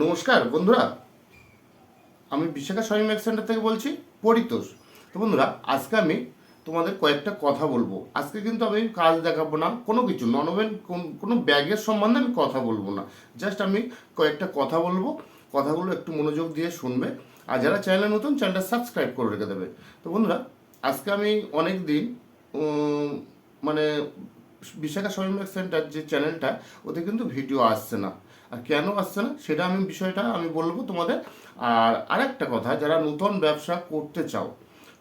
নমস্কার, বন্ধুরা। আমি বিশাখা স্বামী ম্যাক সেন্টার থেকে বলছি, পরিতোষ। তো বন্ধুরা, আজকে আমি তোমাদের কয়েকটা কথা বলব। আজকে কিন্তু আমি কাজ দেখাবো না, কোনো কিছু ননবেন কোনো ব্যাগের সম্বন্ধে আমি কথা বলব না। জাস্ট আমি কয়েকটা কথা বলব, কথাগুলো একটু মনোযোগ দিয়ে শুনবে। আর যারা চ্যানেলে নতুন, চ্যানেলটা সাবস্ক্রাইব করে রেখে দেবে। তো বন্ধুরা, আজকে আমি অনেক দিন মানে বিশাখা স্বামী সেন্টার যে চ্যানেলটা, ওতে কিন্তু ভিডিও আসছে না। আর কেন আসছে না, সেটা আমি, বিষয়টা আমি বলব তোমাদের। আর আরেকটা কথা, যারা নতুন ব্যবসা করতে চাও,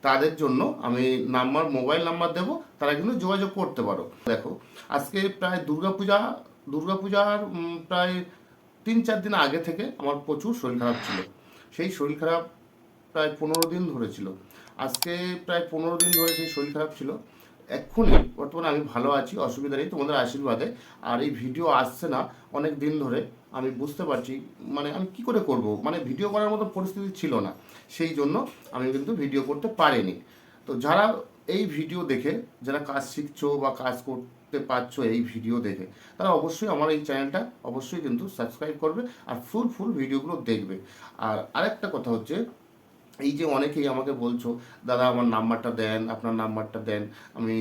তাদের জন্য আমি নাম্বার, মোবাইল নাম্বার দেবো, তারা কিন্তু যোগাযোগ করতে পারো। দেখো, আজকে প্রায় দুর্গাপূজা, দুর্গাপূজার প্রায় তিন চার দিন আগে থেকে আমার প্রচুর শরীর খারাপ ছিল। সেই শরীর খারাপ প্রায় পনেরো দিন ধরে ছিল। আজকে প্রায় পনেরো দিন ধরে সেই শরীর খারাপ ছিল। এক্ষুনি, বর্তমানে আমি ভালো আছি, অসুবিধা নেই, তোমাদের আশীর্বাদে। আর এই ভিডিও আসছে না, অনেক দিন ধরে, আমি বুঝতে পারছি মানে আমি কি করে করব? মানে ভিডিও করার মতো পরিস্থিতি ছিল না, সেই জন্য আমি কিন্তু ভিডিও করতে পারিনি। তো যারা এই ভিডিও দেখে, যারা কাজ শিখছো বা কাজ করতে পারছ এই ভিডিও দেখে, তারা অবশ্যই আমার এই চ্যানেলটা অবশ্যই কিন্তু সাবস্ক্রাইব করবে আর ফুল ফুল ভিডিওগুলো দেখবে। আর আরেকটা কথা হচ্ছে এই যে অনেকেই আমাকে বলছো, দাদা, আমার নাম্বারটা দেন, আপনার নাম্বারটা দেন, আমি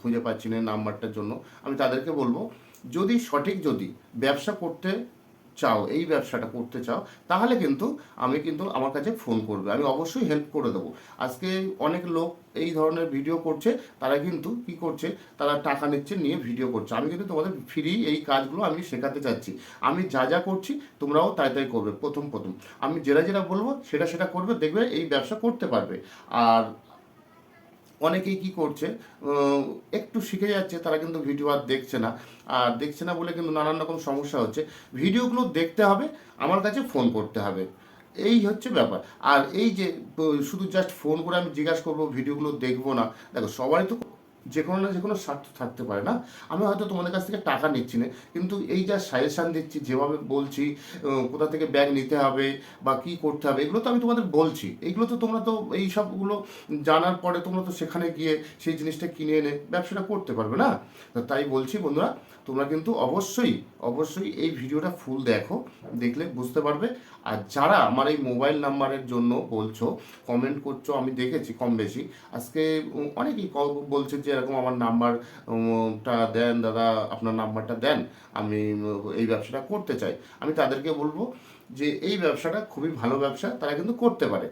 খুঁজে পাচ্ছি না নাম্বারটার জন্য। আমি তাদেরকে বলব, যদি সঠিক যদি ব্যবসা করতে চাও, এই ব্যবসাটা করতে চাও, তাহলে কিন্তু আমি কিন্তু আমার কাছে ফোন করবে। আমি অবশ্যই হেল্প করে দেবো। আজকে অনেক লোক এই ধরনের ভিডিও করছে, তারা কিন্তু কি করছে, তারা টাকা নিচ্ছে নিয়ে ভিডিও করছে। আমি কিন্তু তোমাদের ফ্রি এই কাজগুলো আমি শেখাতে চাচ্ছি। আমি যা যা করছি, তোমরাও তাই তাই করবে, প্রথম প্রথম। আমি যেটা যেটা বলব, সেটা সেটা করবে, দেখবে এই ব্যবসা করতে পারবে। আর অনেকেই কি করছে একটু শিখে যাচ্ছে, তারা কিন্তু ভিডিও আর দেখছে না। আর দেখছে না বলে কিন্তু নানান রকম সমস্যা হচ্ছে। ভিডিওগুলো দেখতে হবে, আমার কাছে ফোন করতে হবে। এই হচ্ছে ব্যাপার। আর এই যে শুধু জাস্ট ফোন করে আমি জিজ্ঞাসা করব, ভিডিওগুলো দেখব না। দেখো সবাই তো যে কোনো না যে কোনো স্বার্থ থাকতে পারে না। আমি হয়তো তোমাদের কাছ থেকে টাকা নিচ্ছি না, কিন্তু এই যা সাজেশান দিচ্ছি, যেভাবে বলছি কোথা থেকে ব্যাগ নিতে হবে বা কি করতে হবে, এগুলো তো আমি তোমাদের বলছি। এগুলো তো তোমরা তো এই সবগুলো জানার পরে তোমরা তো সেখানে গিয়ে সেই জিনিসটা কিনে এনে ব্যবসাটা করতে পারবে না। তাই বলছি বন্ধুরা, তোমরা কিন্তু অবশ্যই অবশ্যই এই ভিডিওটা ফুল দেখো, দেখলে বুঝতে পারবে। আর যারা আমার এই মোবাইল নাম্বারের জন্য বলছো কমেন্ট করছ, আমি দেখেছি কম বেশি। আজকে অনেকেই বলছে যে এরকম আমার নাম্বারটা দেন, দাদা, আপনার নাম্বারটা দেন, আমি এই ব্যবসাটা করতে চাই। আমি তাদেরকে বলব যে, এই ব্যবসাটা খুবই ভালো ব্যবসা, তারা কিন্তু করতে পারে।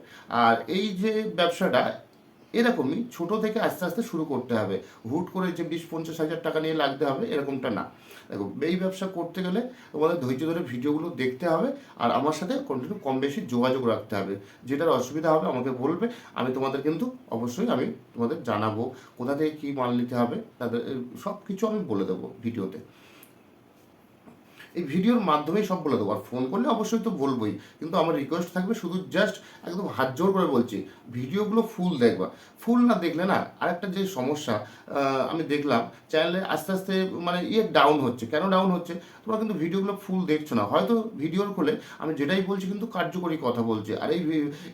আর এই যে ব্যবসাটা এরকমই ছোট থেকে আস্তে আস্তে শুরু করতে হবে। হুট করে যে বিশ, পঞ্চাশ হাজার টাকা নিয়ে লাগতে হবে, এরকমটা না। দেখো, এই ব্যবসা করতে গেলে তোমাদের ধৈর্য ধরে ভিডিওগুলো দেখতে হবে আর আমার সাথে কন্টিনিউ কম বেশি যোগাযোগ রাখতে হবে। যেটার অসুবিধা হবে আমাকে বলবে, আমি তোমাদের কিন্তু অবশ্যই আমি তোমাদের জানাব কোথা থেকে কী মাল নিতে হবে, তাদের সব কিছু আমি বলে দেবো ভিডিওতে। এই ভিডিওর মাধ্যমেই সব বলে দেবো। আর ফোন করলে অবশ্যই তো বলবোই। কিন্তু আমার রিকোয়েস্ট থাকবে শুধু জাস্ট একদম হাত জোর করে বলছি, ভিডিওগুলো ফুল দেখবা। ফুল না দেখলে না আরেকটা যে সমস্যা আমি দেখলাম চ্যানেলে আস্তে আস্তে মানে ইয়ে ডাউন হচ্ছে। কেন ডাউন হচ্ছে? তোমরা কিন্তু ভিডিওগুলো ফুল দেখছ না। হয়তো ভিডিওর খোলে আমি যেটাই বলছি কিন্তু কার্যকরী কথা বলছি। আর এই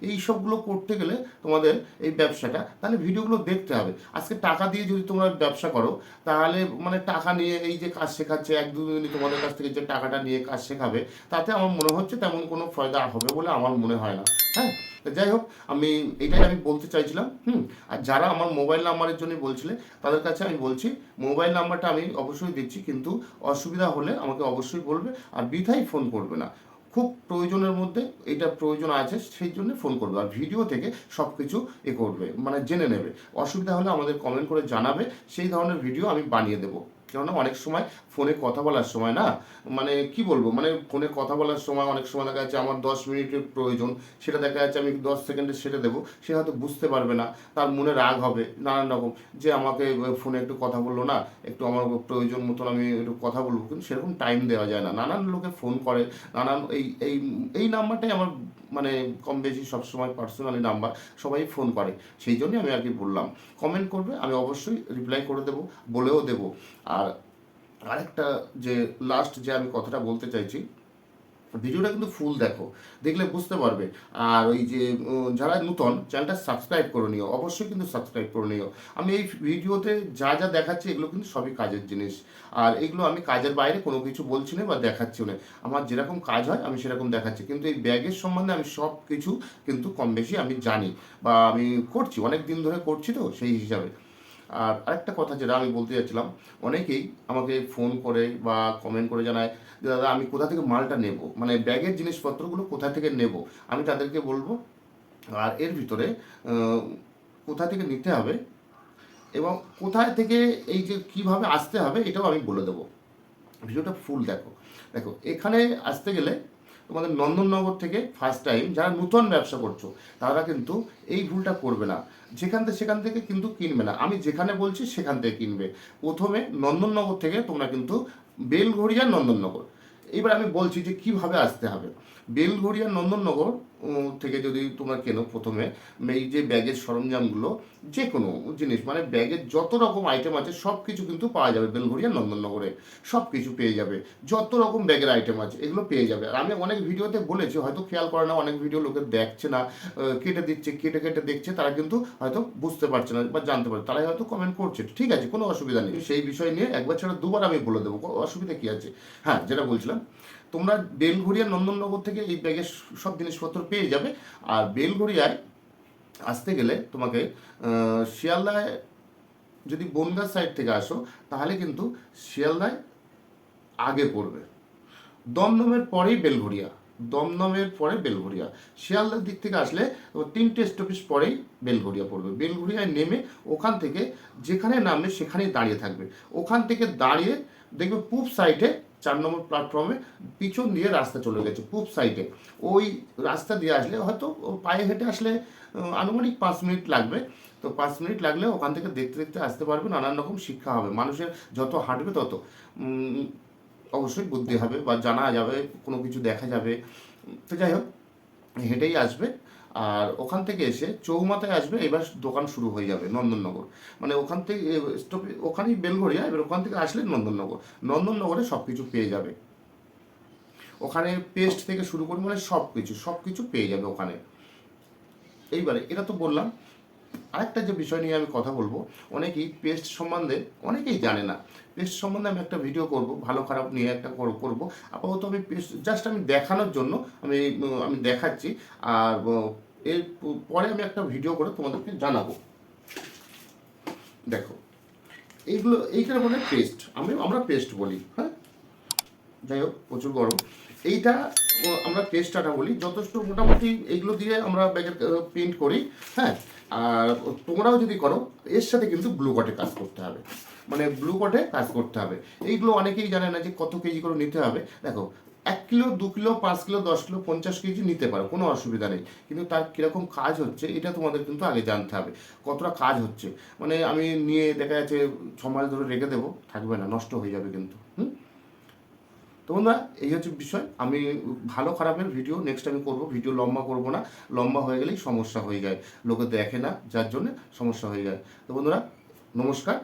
এই সবগুলো করতে গেলে তোমাদের এই ব্যবসাটা, তাহলে ভিডিওগুলো দেখতে হবে। আজকে টাকা দিয়ে যদি তোমরা ব্যবসা করো, তাহলে মানে টাকা নিয়ে এই যে কাজ শেখাচ্ছে, এক দুদিনই তোমাদের কাছ থেকে যে টাকাটা নিয়ে কাজ শেখাবে, তাতে আমার মনে হচ্ছে তেমন কোনো ফায়দা হবে বলে আমার মনে হয় না। হ্যাঁ? যাই হোক, আমি এটাই আমি বলতে চাইছিলাম, হুম? আর যারা আমার মোবাইল নাম্বারের জন্য বলছিলে, তাদের কাছে আমি বলছি, মোবাইল নাম্বারটা আমি অবশ্যই দিচ্ছি, কিন্তু অসুবিধা হলে আমাকে অবশ্যই বলবে, আর বৃথাই ফোন করবে না। খুব প্রয়োজনের মধ্যে এটা প্রয়োজন আছে, সেই জন্য ফোন করবে, আর ভিডিও থেকে সব কিছু এ করবে মানে জেনে নেবে। অসুবিধা হলে আমাদের কমেন্ট করে জানাবে, সেই ধরনের ভিডিও আমি বানিয়ে দেবো। কেননা অনেক সময় ফোনে কথা বলার সময় না মানে কি বলব মানে ফোনে কথা বলার সময় অনেক সময় দেখা যাচ্ছে আমার দশ মিনিটের প্রয়োজন, সেটা দেখা যাচ্ছে আমি দশ সেকেন্ডে সেরে দেবো, সে হয়তো বুঝতে পারবে না, তার মনে রাগ হবে, নানান রকম, যে আমাকে ফোনে একটু কথা বলল না, একটু আমার প্রয়োজন মতন আমি একটু কথা বলব, কিন্তু সেরকম টাইম দেওয়া যায় না, নানান লোকে ফোন করে, নানান এই এই এই নাম্বারটাই আমার মানে কম বেশি সবসময় পার্সোনালি নাম্বার সবাই ফোন করে, সেই জন্যই আমি আর কি বললাম কমেন্ট করবে, আমি অবশ্যই রিপ্লাই করে দেবো, বলেও দেবো, আর আরেকটা যে লাস্ট যে আমি কথাটা বলতে চাইছি, ভিডিওটা কিন্তু ফুল দেখো, দেখলে বুঝতে পারবে। আর ওই যে যারা নূতন চ্যানেলটা সাবস্ক্রাইব করে নিও, অবশ্যই কিন্তু সাবস্ক্রাইব করে নিও। আমি এই ভিডিওতে যা যা দেখাচ্ছি, এগুলো কিন্তু সবই কাজের জিনিস। আর এগুলো আমি কাজের বাইরে কোনো কিছু বলছি না বা দেখাচ্ছি না। আমার যেরকম কাজ হয়, আমি সেরকম দেখাচ্ছি। কিন্তু এই ব্যাগের সম্বন্ধে আমি সব কিছু কিন্তু কম বেশি আমি জানি বা আমি করছি। অনেক দিন ধরে করছি তো সেই হিসাবে। আর আরেকটা কথা যেটা আমি বলতে যাচ্ছিলাম, অনেকেই আমাকে ফোন করে বা কমেন্ট করে জানায় যে, দাদা, আমি কোথা থেকে মালটা নেব? মানে ব্যাগের জিনিসপত্রগুলো কোথা থেকে নেব? আমি তাদেরকে বলব, আর এর ভিতরে কোথা থেকে নিতে হবে এবং কোথায় থেকে এই যে কীভাবে আসতে হবে, এটাও আমি বলে দেবো। ভিডিওটা ফুল দেখো। দেখো, এখানে আসতে গেলে তোমাদের নন্দননগর থেকে ফার্স্ট টাইম যারা নূতন ব্যবসা করছ, তারা কিন্তু এই ভুলটা করবে না। যেখান থেকে, সেখান থেকে কিন্তু কিনবে না। আমি যেখানে বলছি, সেখান থেকে কিনবে। প্রথমে নন্দননগর থেকে তোমরা কিন্তু বেলঘড়িয়া নন্দননগর। এবার আমি বলছি যে কীভাবে আসতে হবে। বেলঘড়িয়া নন্দননগর থেকে যদি তোমরা কেনো প্রথমে, এই যে ব্যাগের সরঞ্জামগুলো যে কোনো জিনিস মানে ব্যাগের যত রকম আইটেম আছে সব কিছু কিন্তু পাওয়া যাবে বেলঘড়িয়া নন্দননগরে। সব কিছু পেয়ে যাবে। যত রকম ব্যাগের আইটেম আছে, এগুলো পেয়ে যাবে। আর আমি অনেক ভিডিওতে বলেছি, হয়তো খেয়াল করে না অনেক ভিডিও লোকে দেখছে না কেটে দিচ্ছে, কেটে কেটে দেখছে, তারা কিন্তু হয়তো বুঝতে পারছে না বা জানতে পারছে, তারাই হয়তো কমেন্ট করছে। ঠিক আছে, কোনো অসুবিধা নেই। সেই বিষয় নিয়ে একবার ছাড়া দুবার আমি বলে দেবো, অসুবিধা কি আছে? হ্যাঁ যেটা বলছিলাম তোমরা বেলঘড়িয়া নন্দননগর থেকে এই ব্যাগের সব জিনিসপত্র পেয়ে যাবে। আর বেলঘড়িয়ায় আসতে গেলে তোমাকে শিয়ালদায় যদি বনগাঁ সাইড থেকে আসো, তাহলে কিন্তু শিয়ালদায় আগে পড়বে। দমদমের পরেই বেলঘড়িয়া, দমদমের পরে বেলঘড়িয়া। শিয়ালদার দিক থেকে আসলে তিনটে স্টপেজ পরেই বেলঘড়িয়া পড়বে। বেলঘড়িয়ায় নেমে ওখান থেকে যেখানে নামবে সেখানেই দাঁড়িয়ে থাকবে। ওখান থেকে দাঁড়িয়ে দেখবে পূব সাইডে চার নম্বর প্ল্যাটফর্মে পিছন দিয়ে রাস্তা চলে গেছে, পূব সাইডে ওই রাস্তা দিয়ে আসলে হয়তো পায়ে হেঁটে আসলে আনুমানিক পাঁচ মিনিট লাগবে। তো পাঁচ মিনিট লাগলে ওখান থেকে দেখতে দেখতে আসতে পারবে, নানান রকম শিক্ষা হবে। মানুষের যত হাঁটবে তত অবশ্যই বুদ্ধি হবে বা জানা যাবে, কোনো কিছু দেখা যাবে। তো যাই হোক, হেঁটেই আসবে। আর ওখান থেকে এসে চৌমাথায় আসবে, এবার দোকান শুরু হয়ে যাবে নন্দননগর। মানে ওখান থেকে স্টপে ওখানেই বেলঘড়িয়া, এবার ওখান থেকে আসলে নন্দননগর। নন্দননগরে সব কিছু পেয়ে যাবে। ওখানে পেস্ট থেকে শুরু করে মানে সব কিছু সব কিছু পেয়ে যাবে ওখানে। এইবারে, এটা তো বললাম। আরেকটা যে বিষয় নিয়ে আমি কথা বলব, অনেকেই পেস্ট সম্বন্ধে, অনেকেই জানে না। পেস্ট সম্বন্ধে আমি একটা ভিডিও করব, ভালো খারাপ নিয়ে একটা কর- করব। আপাতত আমি পেস্ট জাস্ট আমি দেখানোর জন্য আমি আমি দেখাচ্ছি। আর এর পরে আমি একটা ভিডিও করে তোমাদেরকে জানাব। দেখো, এইগুলো এইটার মানে পেস্ট আমি, আমরা পেস্ট বলি হ্যাঁ? যাই হোক, প্রচুর গরম। এইটা আমরা পেস্টটা বলি। যথেষ্ট মোটামুটি এইগুলো দিয়ে আমরা ব্যাগের প্রিন্ট করি হ্যাঁ? আর তোমরাও যদি করো, এর সাথে কিন্তু ব্লু কটে কাজ করতে হবে। মানে ব্লু কটে কাজ করতে হবে। এইগুলো অনেকেই জানে না যে কত কেজি করে নিতে হবে। দেখো এক কিলো, দু কিলো, পাঁচ কিলো, দশ কিলো, পঞ্চাশ কেজি নিতে পারো, কোনো অসুবিধা নেই। কিন্তু তার কীরকম কাজ হচ্ছে, এটা তোমাদের কিন্তু আগে জানতে হবে, কতটা কাজ হচ্ছে। মানে আমি নিয়ে দেখা যাচ্ছে ছ মাস ধরে রেখে দেবো, থাকবে না, নষ্ট হয়ে যাবে কিন্তু, হুম? তো বন্ধুরা, এই হচ্ছে বিষয়। আমি ভালো খারাপের ভিডিও নেক্সট আমি করব। ভিডিও লম্বা করব না, লম্বা হয়ে গেলেই সমস্যা হয়ে যায়। লোকে দেখে না, যার জন্য সমস্যা হয়ে যায়। তো বন্ধুরা, নমস্কার।